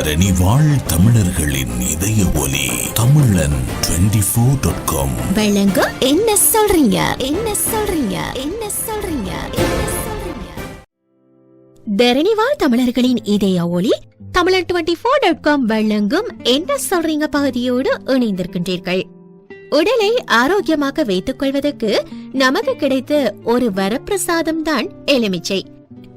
தரணி வாழ் தமிழர்களின் இதய ஒலி தமிழன் ஃபோர் டாட் காம் என்ன சொல்றீங்க? என்ன சொல்றீங்க? என்ன சொல்றீங்க? என்ன தரணிவாழ் தமிழர்களின் இதய ஒளி தமிழன் டுவெண்ட்டி ஃபோர் டாட் காம் வழங்கும் என்ன சொல்றீங்க பகுதியோடு இணைந்திருக்கின்றீர்கள். உடலை ஆரோக்கியமாக வைத்துக் கொள்வதற்கு நமக்கு கிடைத்த ஒரு வரப்பிரசாதம் தான் எலுமிச்சை.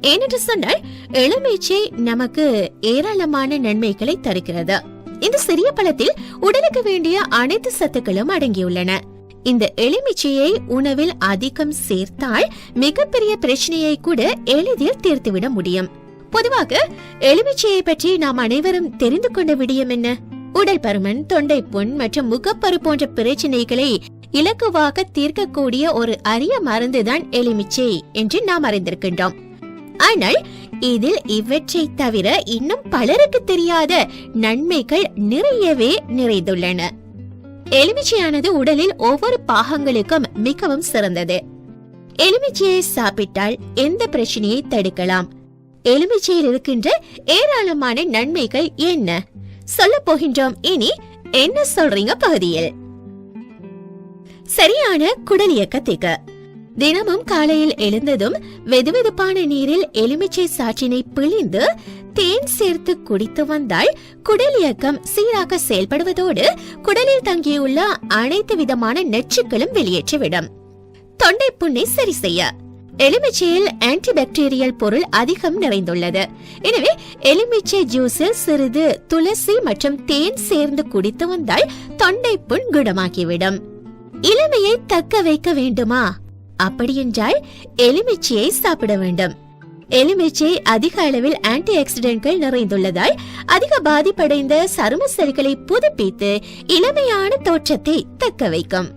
ஏனென்று சொன்னால் எலுமிச்சை நமக்கு ஏராளமான நன்மைகளை தருகிறது. இந்த சிறிய பழத்தில் உடலுக்கு வேண்டிய அனைத்து சத்துக்களும் அடங்கியுள்ளன. இந்த எலுமிச்சையை உணவில் அதிகம் சேர்த்தால் மிகப்பெரிய பிரச்சனையை கூட எளிதில் தீர்த்துவிட முடியும். பொதுவாக எலுமிச்சையை பற்றி நாம் அனைவரும் தெரிந்து கொண்ட விடியம் என்ன? உடல் பருமன் தொண்டை புண் மற்றும் முகப்பரு போன்ற பிரச்சனைகளை இலக்குவாக தீர்க்கக்கூடிய ஒரு அரிய மருந்துதான் எலுமிச்சை என்று நாம் அறிந்திருக்கின்றோம். ஆனால் இதில் இவற்றை தவிர இன்னும் பலருக்கு தெரியாத நன்மைகள் நிறையவே நிறைந்துள்ளன. எலுமிச்சையானது உடலில் ஒவ்வொரு பாகங்களுக்கும் மிகவும் சிறந்தது. எலுமிச்சையை சாப்பிட்டால் எந்த பிரச்சனையை தடுக்கலாம்? எலுமிச்சையில் இருக்கின்ற ஏராளமான நன்மைகள் என்ன? சொல்ல போகின்றோம். இனி என்ன சொல்றீங்க பகுதியில்? சரியான குடல் இயக்கத்திற்கு தினமும் காலையில் எழுந்ததும் வெதுவெதுப்பான நீரில் எலுமிச்சை சாற்றினை பிழிந்து தேன் சேர்த்து குடித்து வந்தால் குடல் இயக்கம் சீராக செயல்படுவதோடு குடலில் தங்கியுள்ள அனைத்து விதமான நச்சுக்களும் வெளியேற்றிவிடும். தொண்டை புண்ணை சரி செய்ய. எலுமிச்சையில் ஆன்டிபாக்டீரியல் பொருள் அதிகம் நிறைந்துள்ளது. எனவே எலுமிச்சை ஜூஸில் சிறிது துளசி மற்றும் தேன் சேர்ந்து குடித்து வந்தால் தொண்டை புண் குணமாகிவிடும். இளமையை தக்க வைக்க வேண்டுமா? அப்படியென்றால் எலுமிச்சையை சாப்பிட வேண்டும். எலுமிச்சை அதிக அளவில் ஆன்டி ஆக்சிடென்ட்கள் நிறைந்துள்ளதால் அதிக பாதிப்படைந்த சரும செல்களை புதுப்பித்து இளமையான தோற்றத்தை தக்க வைக்கும்.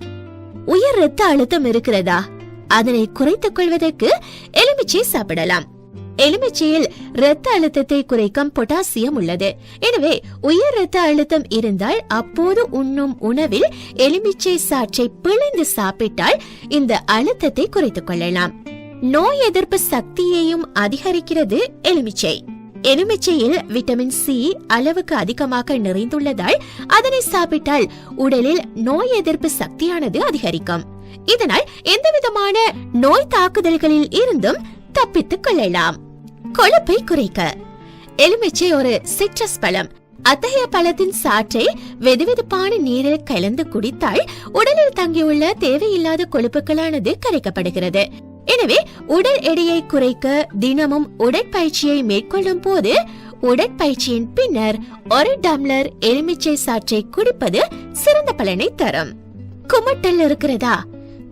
உயர் ரத்த அழுத்தம் இருக்கிறதா? அதனை குறைத்துக் கொள்வதற்கு எலுமிச்சை சாப்பிடலாம். எலுமிச்சையில் இரத்த அழுத்தத்தை குறைக்கும் பொட்டாசியம் உள்ளது. எனவே உயர் இரத்த அழுத்தம் இருந்தால் அப்போது உண்ணும் உணவில் எலுமிச்சை சாற்றை பிழிந்து சாப்பிட்டால் இந்த அழுத்தத்தை குறைத்துக் கொள்ளலாம். நோய் எதிர்ப்பு சக்தியையும் அதிகரிக்கிறது எலுமிச்சை. எலுமிச்சையில் விட்டமின் சி அளவுக்கு அதிகமாக நிறைந்துள்ளதால் அதனை சாப்பிட்டால் உடலில் நோய் எதிர்ப்பு சக்தியானது அதிகரிக்கும். இதனால் எந்தவிதமான நோய் தாக்குதல்களில் இருந்தும் தப்பித்துக் கொள்ளலாம். கொழுப்பை குறைக்க. எலுமிச்சை ஒரு சிட்ரஸ் பழம். அத்தகைய பழத்தின் சாற்றை வெதுவெதுப்பான நீரில் கலந்து குடித்தால் உடலில் தங்கியுள்ள தேவையில்லாத கொழுப்புகளானது கரைக்கப்படுகிறது. எனவே உடல் எடையை குறைக்க தினமும் உடற்பயிற்சியை மேற்கொள்ளும் போது உடற்பயிற்சியின் பின்னர் ஒரு டம்ளர் எலுமிச்சை சாற்றை குடிப்பது சிறந்த பலனை தரும். குமட்டல் இருக்கிறதா?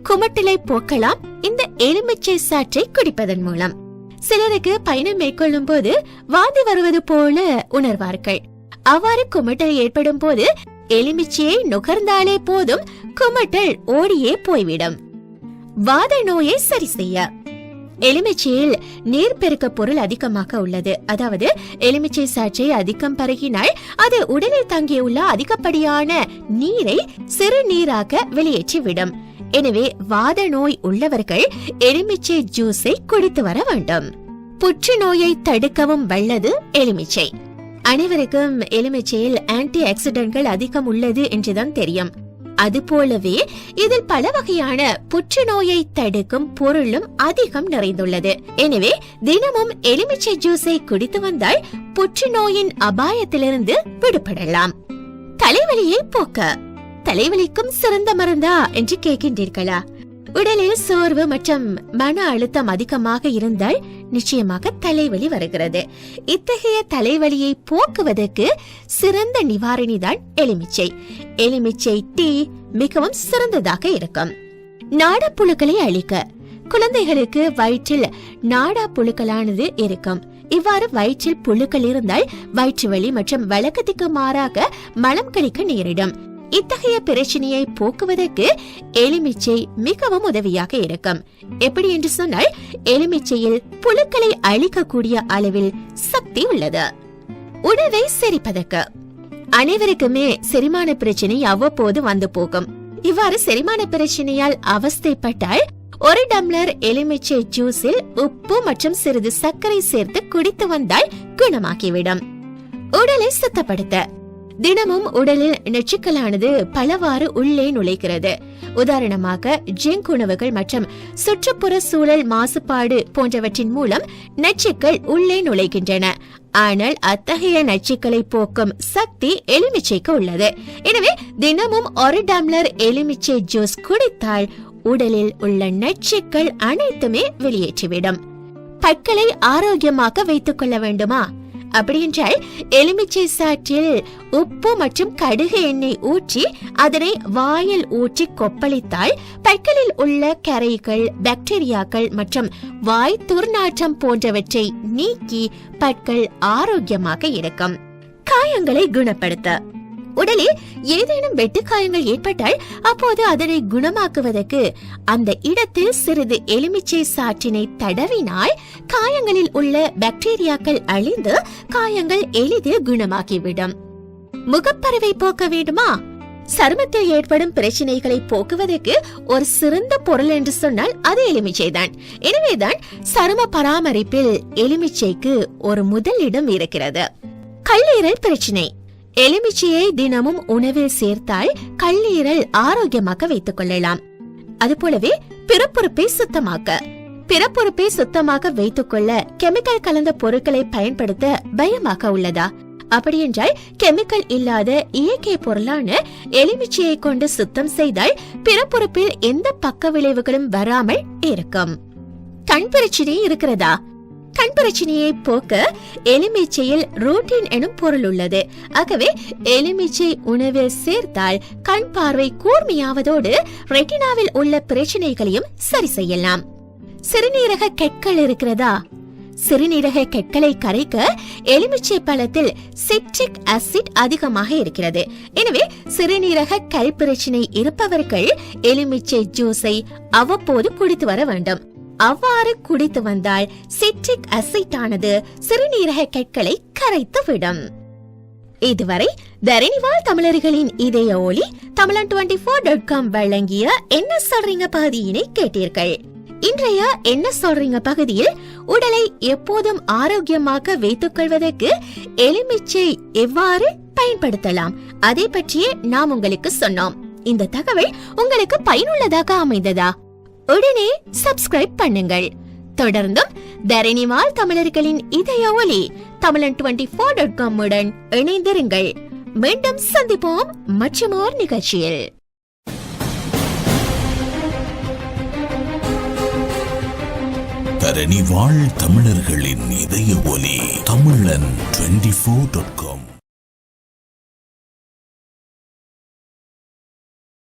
குமட்டலை போக்கலாம். இந்த எலுமிச்சை சாற்றை குடிப்பதன் மூலம். சிலருக்கு பயணம் மேற்கொள்ளும் போது வாந்தி வருவது போல உணர்வார்கள். அவ்வாறு குமட்டல் ஏற்படும் போது எலுமிச்சையை நுகர்ந்தாலே போதும் குமட்டல் ஓடியே போய்விடும். வாத நோயை சரி செய்ய. எலுமிச்சையில் நீர் பெருக்க பொருள் அதிகமாக உள்ளது. அதாவது எலுமிச்சை சாற்றை அதிகம் பருகினால் அது உடலில் தங்கியுள்ள அதிகப்படியான நீரை சிறுநீராக வெளியேற்றிவிடும். எனவே வாத நோய் உள்ளவர்கள் எலுமிச்சை ஜூஸை குடித்து வர வேண்டும். புற்றுநோயை தடுக்கவும் வல்லது எலுமிச்சை. அனைவருக்கும் எலுமிச்சையில் ஆன்டி ஆக்சிடென்ட்கள் அதிகம் உள்ளது என்றுதான் தெரியும். அதுபோலவே இதில் பல வகையான புற்றுநோயை தடுக்கும் பொருளும் அதிகம் நிறைந்துள்ளது. எனவே தினமும் எலுமிச்சை ஜூஸை குடித்து வந்தால் புற்றுநோயின் அபாயத்திலிருந்து விடுபடலாம். தலைவலியை போக்க. தலைவலிக்கும் சிறந்த மருந்தா என்று கேட்கின்றீர்களா? உடலில் சோர்வு மற்றும் மன அழுத்தம் அதிகமாக இருந்தால் நிச்சயமாக தலைவலி வருகிறது. இத்தகைய தலைவலியை போக்குவதற்கு சிறந்த நிவாரணி தான் எலுமிச்சை. எலுமிச்சை டீ மிகவும் சிறந்ததாக இருக்கும். நாடப்புழுக்களை அழிக்க. குழந்தைகளுக்கு வயிற்றில் நாடா புழுக்களானது இருக்கும். இவ்வாறு வயிற்றில் புழுக்கள் இருந்தால் வயிற்று வலி மற்றும் வழக்கத்துக்கு மாறாக மலம் கழிக்க நேரிடும். இத்தகைய பிரச்சனையை போக்குவதற்கு எலுமிச்சை மிகவும் உதவியாக இருக்கும். எப்படி என்று சொன்னால் எலுமிச்சையில் புழுக்களை அழிக்கக்கூடிய அளவில் சக்தி உள்ளது. உணவை செரிப்பதற்கு. அனைவருக்குமே செரிமான பிரச்சனை அவ்வப்போது வந்து போகும். இவ்வாறு செரிமான பிரச்சனையால் அவஸ்தைப்பட்டால் ஒரு டம்ளர் எலுமிச்சை ஜூஸில் உப்பு மற்றும் சிறிது சர்க்கரை சேர்த்து குடித்து வந்தால் குணமாகிவிடும். உடலை சுத்தப்படுத்த தினமும் உடலில் நச்சுக்களானது பலவாறு உள்ளே நுழைகிறது. உதாரணமாக ஜிங்க் உணவுகள் மற்றும் சுற்றுப்புற சூழல் மாசுபாடு போன்றவற்றின் மூலம் நச்சுக்கள் உள்ளே நுழைகின்றன. ஆனால் அத்தகைய நச்சுக்களை போக்கும் சக்தி எலுமிச்சைக்கு உள்ளது. எனவே தினமும் ஒரு டம்ளர் எலுமிச்சை ஜூஸ் குடித்தால் உடலில் உள்ள நச்சுக்கள் அனைத்துமே வெளியேற்றிவிடும். பற்களை ஆரோக்கியமாக வைத்துக் கொள்ள வேண்டுமா? அப்படியென்றால் எலுமிச்சை சாற்றில் உப்பு மற்றும் கடுகு எண்ணெய் ஊற்றி அதனை வாயில் ஊற்றி கொப்பளித்தால் பற்களில் உள்ள கரைகள் பாக்டீரியாக்கள் மற்றும் வாய் துர்நாற்றம் போன்றவற்றை நீக்கி பற்கள் ஆரோக்கியமாக இருக்கும். காயங்களை குணப்படுத்த. உடலில் ஏதேனும் வெட்டுக்காயங்கள் ஏற்பட்டால் அப்போது அதனை குணமாக்குவதற்கு அந்த இடத்தில் சிறிது எலுமிச்சை சாற்றினை தடவினால் காயங்களில் உள்ள பாக்டீரியாக்கள் அழிந்து காயங்கள் எளிதில் குணமாகிவிடும். முகப்பறவை போக்க வேண்டுமா? சருமத்தில் ஏற்படும் பிரச்சனைகளை போக்குவதற்கு ஒரு சிறந்த பொருள் என்று சொன்னால் அது எலுமிச்சைதான். எனவேதான் சரும பராமரிப்பில் எலுமிச்சைக்கு ஒரு முதலிடம் இருக்கிறது. கல்லீரல் பிரச்சனை. எலுமிச்சையை தினமும் உணவில் சேர்த்தால் கல்லீரல் ஆரோக்கியமாக வைத்துக் கொள்ளலாம். அதுபோலவே பிறப்புறுப்பை சுத்தமாக்க. பிறப்புறுப்பை சுத்தமாக வைத்துக் கொள்ள கெமிக்கல் கலந்த பொருட்களை பயன்படுத்த பயமாக உள்ளதா? அப்படியென்றால் கெமிக்கல் இல்லாத இயற்கை பொருளான எலுமிச்சையை கொண்டு சுத்தம் செய்தால் பிறப்புறுப்பில் எந்த பக்க விளைவுகளும் வராமல் இருக்கும். கண் பிரச்சனை இருக்கிறதா? கண் பிரச்சனையை போக்க எலுமிச்சையில் ரூட்டின் எனும் பொருள் உள்ளது. ஆகவே எலுமிச்சை உணவில் சேர்த்தால் கண் பார்வை கூர்மையாவதோடு ரெட்டினாவில் உள்ள பிரச்சனைகளையும் சரி செய்யலாம். சிறுநீரக கெட்கள் இருக்கிறதா? சிறுநீரக கெட்களை கரைக்க எலுமிச்சை பழத்தில் சிட்ரிக் அசிட் அதிகமாக இருக்கிறது. எனவே சிறுநீரக கல் பிரச்சனை இருப்பவர்கள் எலுமிச்சை ஜூஸை அவ்வப்போது குடித்து வர வேண்டும். அவ்வாறு குடித்து வந்தால் சிட்ரிக் அசைட்டானது ஆனது சிறுநீரக கற்களை கரைத்து விடும் இதுவரை தரணிவால் தமிழர்களின் இதய ஒளி தமிழன் டுவெண்டி ஃபோர் டாட் காம் வழங்கிய என்ன சொல்றீங்க பகுதியினை கேட்டீர்கள். இன்றைய என்ன சொல்றீங்க பகுதியில் உடலை எப்போதும் ஆரோக்கியமாக வைத்துக் கொள்வதற்கு எலுமிச்சை எவ்வாறு பயன்படுத்தலாம்? அதை பற்றியே நாம் உங்களுக்கு சொன்னோம். இந்த தகவல் உங்களுக்கு பயனுள்ளதாக அமைந்ததா? உடனே சப்ஸ்கிரைப் பண்ணுங்கள். தொடர்ந்தும் தரணிமால் தமிழர்களின் இதய ஒலி தமிழன் டுவெண்டி ஃபோர் டாட் காம் உடன் இணைந்திருங்கள். மீண்டும் சந்திப்போம் மற்றமோர் நிகழ்ச்சியில். தரணி வாழ் தமிழர்களின் இதய ஒலி தமிழன் டுவெண்டி ஃபோர் டாட் காம்